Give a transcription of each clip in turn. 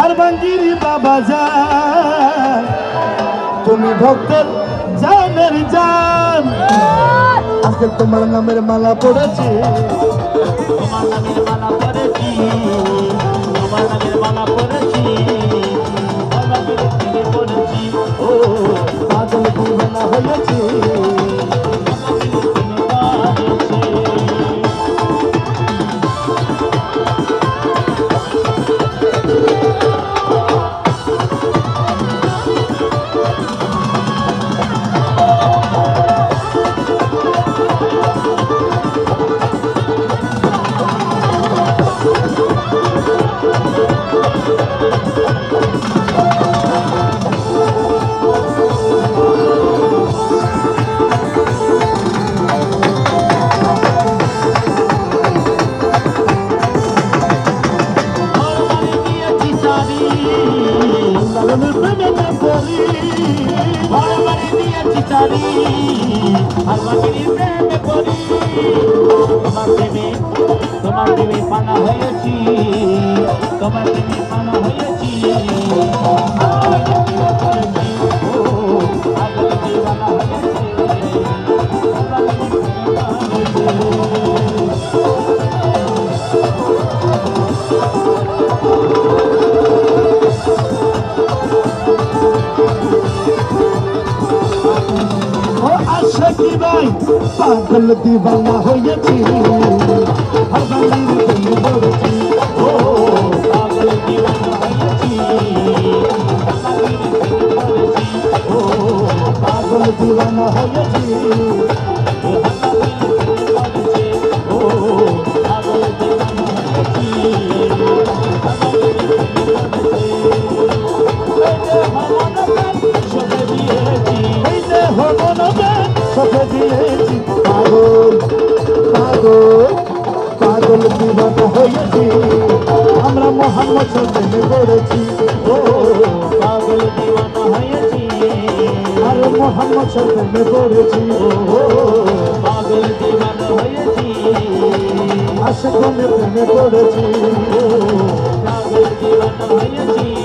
হারবাঙ্গিরি বাবা যা তুমি ভক্তের জানের জান। আজকে তোমার নামের মালা পড়েছি। তোমার নামের মালা পরেছি তোমার নামের মালা পড়েছি। পাগল হয়েছি। তোমার প্রেমে পানা হয়েছি। তোমার পানা হয়েছি পাগল দিবানা হয়েছি। হারবাঙ্গিরি সখে দিয়েছি পাগল পাগল পাগল দিবানা হয়েছি। আমরা মোহাম্মদ প্রেমে পড়েছি, ও আর মোহাম্মদ প্রেমে পড়েছি, ও আশেকনে প্রেমে পড়েছি ভক্তগণে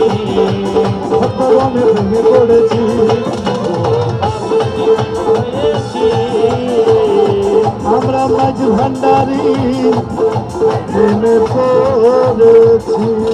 ভান্ডারি প্রেমে পড়েছি।